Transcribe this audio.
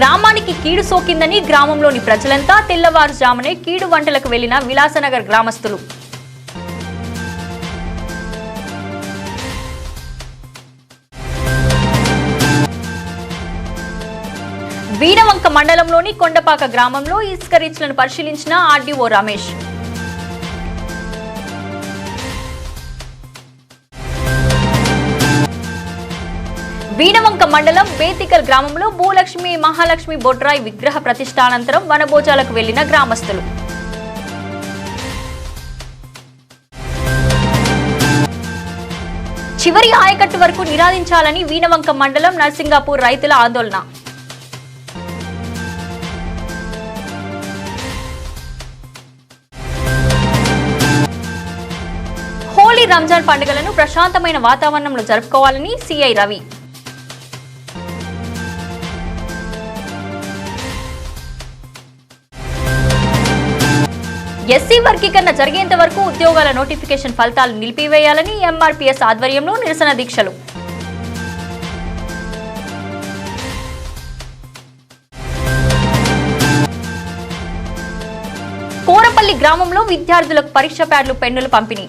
గ్రామానికి కీడు సోకిందని గ్రామంలోని ప్రజలంతా తెల్లవారుజామునే కీడు వంటలకు వెళ్ళిన విలాసనగర్ గ్రామస్తులు. వీణవంక మండలంలోని కొండపాక గ్రామంలో ఇసుక రీచ్లను పరిశీలించిన ఆర్డీఓ రమేష్. వీణవంక మండలం బేతికల్ గ్రామంలో భూలక్ష్మి మహాలక్ష్మి బొడ్రాయ్ విగ్రహ ప్రతిష్టానంతరం వనభోజాలకు వెళ్ళిన గ్రామస్తులు. చివరి ఆయకట్టు వరకు నిరాధించాలని వీణవంక మండలం నర్సింగాపూర్ రైతుల ఆందోళన. హోలీ రంజాన్ పండుగలను ప్రశాంతమైన వాతావరణంలో జరుపుకోవాలని సిఐ రవి. ఎస్సీ వర్గీకరణ జరిగేంత వరకు ఉద్యోగాల నోటిఫికేషన్ ఫలితాలు నిలిపివేయాలని ఎంఆర్పీఎస్ ఆధ్వర్యంలో నిరసన దీక్షలు. కోరపల్లి గ్రామంలో విద్యార్థులకు పరీక్ష ప్యాడ్లు పెన్నులు పంపిణీ.